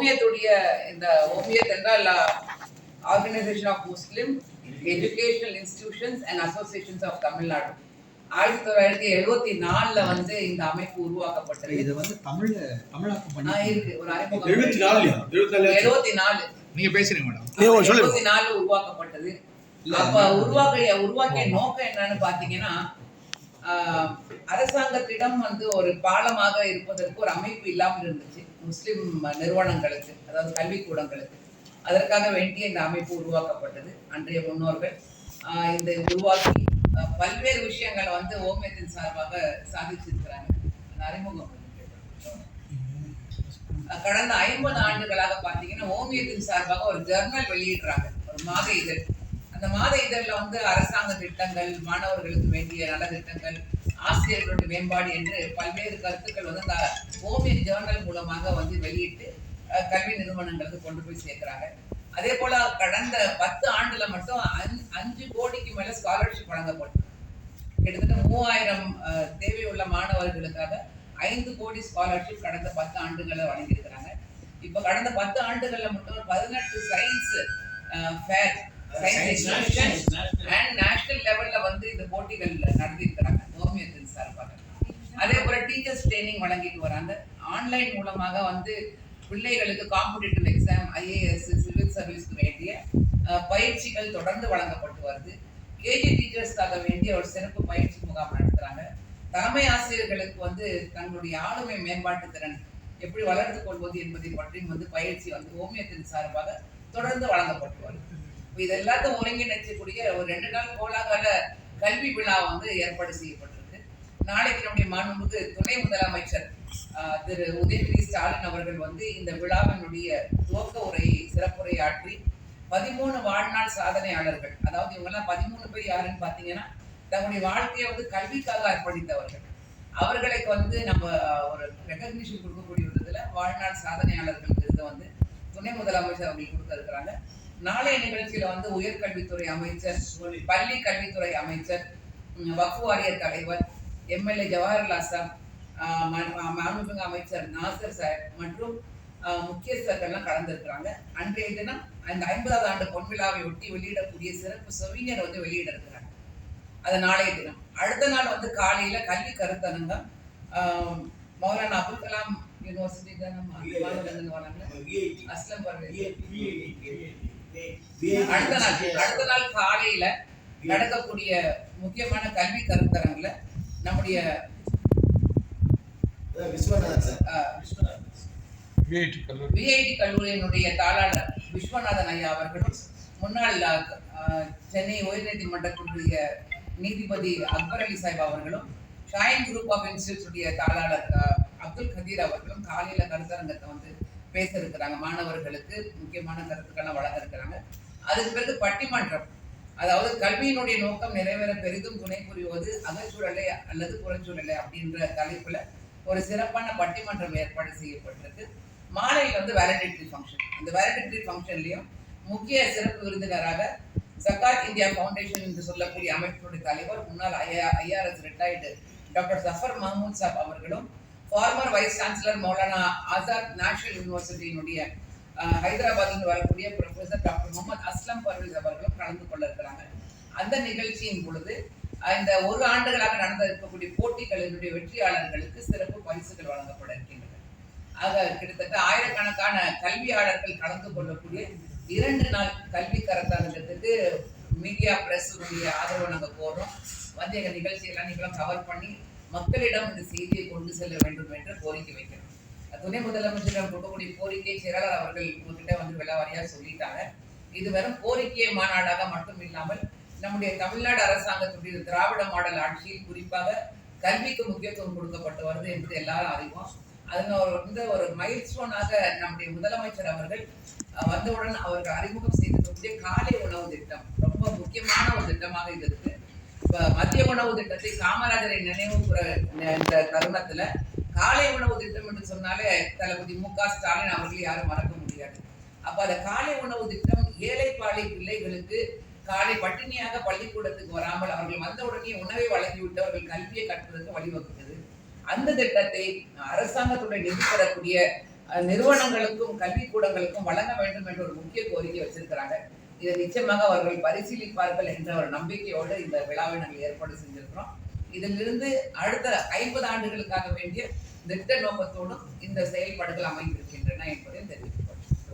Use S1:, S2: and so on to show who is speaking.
S1: ஓமியத்துடைய இந்த ஓமியத் என்றால் organisation of Muslim educational institutions and associations of Tamil Nadu ஆயிரத்தி தொள்ளாயிரத்தி எழுபத்தி நாலுல வந்து இந்த அமைப்பு உருவாக்கப்பட்டது.
S2: இது வந்து தமிழ்ல தமிழாக்கம் பண்ணி
S1: இருக்கு. ஒரு அறிமுகம்.
S3: எழுபத்தி நாலு
S1: எழுபத்தி நாலு.
S4: நீங்க பேசுறீங்க மேடம்.
S1: எழுபத்தி நாலு உருவாக்கப்பட்டது. அப்ப உருவாக்கிய உருவாக்கிய நோக்கம் என்னன்னு பாத்தீங்கன்னா ஆஹ், அரசாங்கத்திடம் வந்து ஒரு பாலமாக இருப்பதற்கு ஒரு அமைப்பு இல்லாமல் இருந்துச்சு. முஸ்லிம் நிறுவனங்களுக்கு அதாவது கல்விக்கூடங்களுக்கு. அதற்காக வேண்டிய இந்த அமைப்பு உருவாக்கப்பட்டது. அன்றைய முன்னோர்கள் இந்த உருவாக்கி பல்வேறு விஷயங்களை வந்து ஓமியத்தின் சார்பாக சாதிச்சிருக்கிறாங்க. அறிமுகம் கடந்த ஐம்பது ஆண்டுகளாக பார்த்தீங்கன்னா ஓமியத்தின் சார்பாக ஒரு ஜர்னல் வெளியிடுறாங்க. ஒரு மாத இதழ். அந்த மாத இதழில் வந்து அரசாங்க திட்டங்கள் மாணவர்களுக்கு வேண்டிய நல திட்டங்கள் ஆசிரியர்களுடைய மேம்பாடு என்று பல்வேறு கருத்துக்கள் வந்து அந்த ஓமியன் ஜேர்னல் மூலமாக வந்து வெளியிட்டு கல்வி நிறுவனங்களுக்கு கொண்டு போய் சேர்க்கிறாங்க. அதே போல கடந்த பத்து ஆண்டுல மட்டும் அஞ்சு- அஞ்சு கோடிக்கு மேல ஸ்காலர்ஷிப் வழங்கப்படும் கிட்டத்தட்ட மூவாயிரம் தேவை தேவையுள்ள மாணவர்களுக்காக ஐந்து கோடி ஸ்காலர்ஷிப் கடந்த பத்து ஆண்டுகளை வழங்கியிருக்கிறாங்க. இப்போ கடந்த பத்து ஆண்டுகள்ல மட்டும் பதினெட்டு சயின்ஸ் ஃபேர் அண்ட் நேஷனல் லெவல்ல வந்து இந்த போட்டிகள் நடத்தியிருக்கிறாங்க. ஓமியத்தின் சார்பாக அதே போல டீச்சர்ஸ் ட்ரைனிங் வழங்கிட்டு வராங்க. ஆன்லைன் மூலமாக வந்து பிள்ளைகளுக்கு காம்படிட்டிவ் எக்ஸாம் ஐஏஎஸ் சிவில் சர்வீஸ்க்கு வேண்டிய பயிற்சிகள் தொடர்ந்து வழங்கப்பட்டு வருது. கேஜி டீச்சர்ஸ்க்காக வேண்டிய ஒரு சிறப்பு பயிற்சி முகாம் நடத்துறாங்க. தலைமை ஆசிரியர்களுக்கு வந்து தங்களுடைய ஆளுமை மேம்பாட்டு திறன் எப்படி வளர்த்துக் கொள்வது என்பதை பற்றியும் வந்து பயிற்சி வந்து ஓமியத்தின் சார்பாக தொடர்ந்து வழங்கப்பட்டு வருது. இது எல்லாத்தையும் ஒருங்கிணைச்சக்கூடிய ஒரு ரெண்டு நாள் கோலாகல கல்வி விழா வந்து ஏற்பாடு செய்யப்பட்டிருக்கு. நாளைக்கு நம்முடைய மாண்புமிகு துணை முதலமைச்சர் திரு உதயநிதி ஸ்டாலின் அவர்கள் வந்து இந்த விழாவினுடைய துவக்க உரையை சிறப்புரையாற்றி பதிமூணு வாழ்நாள் சாதனையாளர்கள் அதாவது இவங்கெல்லாம் பதிமூணு பேர் யாருன்னு பார்த்தீங்கன்னா தங்களுடைய வாழ்க்கையை வந்து கல்விக்காக அர்ப்பணித்தவர்கள். அவர்களுக்கு வந்து நம்ம ஒரு ரெகக்னிஷன் கொடுக்கக்கூடிய விதத்தில் வாழ்நாள் சாதனையாளர்கள் விருதை வந்து துணை முதலமைச்சர் அவங்களுக்கு கொடுக்க இருக்கிறாங்க நாளைய நிகழ்ச்சியில வந்து உயர்கல்வித்துறை அமைச்சர் பள்ளி கல்வித்துறை அமைச்சர் வக்ஃபு வாரிய தலைவர் எம்எல்ஏ ஜவஹர்லால் ம- மாண்புமிகு அமைச்சர் நாசர் சாஹிப் மற்றும் முக்கியஸ்தர்கள்லாம் கலந்துருக்கிறாங்க. அன்றைய தினம் அந்த ஐம்பதாவது ஆண்டு பொன் விழாவை ஒட்டி வெளியிடக்கூடிய சிறப்பு சொவிஞர் வந்து வெளியிட இருக்கிறாங்க அது நாளைய தினம். அடுத்த நாள் வந்து காலையில கல்வி கருத்தரங்கம் மௌலானா அபுல் கலாம் யூனிவர்சிட்டி தான்? அஸ்லம் பர்வேஸ் அடுத்த நாள் அடுத்த நாள் காலையில நடக்கக்கூடிய முக்கியமான கல்வி கருத்தரங்குல நம்முடைய
S4: விஐடி கல்லூரி.
S1: விஐடி கல்லூரியினுடைய தாளாளர் விஸ்வநாதன் ஐயா அவர்களும் முன்னாள் சென்னை உயர்நீதிமன்றத்தினுடைய நீதிபதி அக்பர் அலி சாஹிப் அவர்களும் ஷாயின் குரூப் ஆஃப் இன்ஸ்டியூட்ஸுடைய தாளாளர் அப்துல் கதீர் அவர்களும் காலையில கருத்தரங்கத்தை வந்து பேச இருக்கிறாங்க மாணவர்களுக்கு முக்கியமான கருத்துக்கள்லாம் வழங்க இருக்கிறாங்க அதுக்கு பிறகு பட்டிமன்றம். அதாவது கல்வியினுடைய நோக்கம் நிறைவேற பெரிதும் துணை புரிவது அகச்சூழலை அல்லது புறச்சூழலை அப்படின்ற தலைப்புல ஒரு சிறப்பான பட்டிமன்றம் ஏற்பாடு செய்யப்பட்டிருக்கு. மாலையில் வந்து வேலிடேட்டரி ஃபங்க்ஷன் இந்த வேலிடேட்டரி ஃபங்க்ஷன்லையும் முக்கிய சிறப்பு விருந்தினராக சர்க்கார் இந்தியா ஃபவுண்டேஷன் என்று சொல்லக்கூடிய அமைப்பினுடைய தலைவர் முன்னாள் IRS retired doctor Zafar Mahmood Saab அவர்களும் former vice chancellor Maulana Azad national யூனிவர்சிட்டியினுடைய ஹைதராபாத்தில் வரக்கூடிய ப்ரொஃபசர் டாக்டர் முகமது அஸ்லம் பர்வேஸ் அவர்களும் கலந்து கொள்ள இருக்கிறாங்க. அந்த நிகழ்ச்சியின் பொழுது இந்த ஒரு ஆண்டுகளாக நடந்த இருக்கக்கூடிய போட்டிகளினுடைய வெற்றியாளர்களுக்கு சிறப்பு பரிசுகள் வழங்கப்பட இருக்கின்றன. ஆக கிட்டத்தட்ட ஆயிரக்கணக்கான கல்வியாளர்கள் கலந்து கொள்ளக்கூடிய இரண்டு நாள் கல்வி கரத்தரங்கத்துக்கு மீடியா பிரஸ்னுடைய ஆதரவு நாங்கள் கோர்றோம். வந்து எங்கள் நிகழ்ச்சியெல்லாம் நீங்களும் கவர் பண்ணி மக்களிடம் இந்த செய்தியை கொண்டு செல்ல வேண்டும் என்று கோரிக்கை வைக்கிறோம் துணை முதலமைச்சரிடம் கொடுக்கக்கூடிய கோரிக்கை செயலாளர் அவர்கள் உங்ககிட்ட வந்து விலாவாரியா சொல்லிட்டாங்க. இது வெறும் கோரிக்கை மாநாடாக மட்டும் இல்லாமல் நம்முடைய தமிழ்நாடு அரசாங்கத்துடைய திராவிட மாடல் ஆட்சியில் குறிப்பாக கல்விக்கு முக்கியத்துவம் கொடுக்கப்பட்டு வருது என்று எல்லாரும் அறிவோம். அதுல ஒரு வந்து ஒரு மைல்ஸ்டோனாக நம்முடைய முதலமைச்சர் அவர்கள் வந்தவுடன் அவர்கள் அறிமுகம் செய்திருக்கக்கூடிய காலை உணவு திட்டம் ரொம்ப முக்கியமான ஒரு திட்டமாக இது இருக்கு. இப்ப மதிய உணவு திட்டத்தை காமராஜரை நினைவு கூற இந்த தருணத்துல காலை உணவு திட்டம் என்று சொன்னாலே தளபதி மு க ஸ்டாலின் அவர்கள் யாரும் மறக்க முடியாது. அப்ப அந்த காலை உணவு திட்டம் ஏழை பாலை பிள்ளைகளுக்கு காலை பட்டினியாக பள்ளிக்கூடத்துக்கு வராமல் அவர்கள் வந்த உடனே உணவை வழங்கிவிட்டு அவர்கள் கல்வியை கற்பதற்கு வழிவகுத்தது. அந்த திட்டத்தை அரசாங்கத்துடைய நிதி பெறக்கூடிய நிறுவனங்களுக்கும் கல்விக்கூடங்களுக்கும் வழங்க வேண்டும் என்ற ஒரு முக்கிய கோரிக்கை வச்சிருக்கிறாங்க. இதை நிச்சயமாக அவர்கள் பரிசீலிப்பார்கள் என்ற ஒரு நம்பிக்கையோடு இந்த விழாவை நாங்கள் ஏற்பாடு செஞ்சிருக்கிறோம். இதிலிருந்து அடுத்த ஐம்பது ஆண்டுகளுக்காக வேண்டிய திட்ட நோக்கத்தோடும் இந்த செயல்பாடுகள் அமைந்திருக்கின்றன என்பதையும் தெரிவித்துக் கொள்கிறேன்.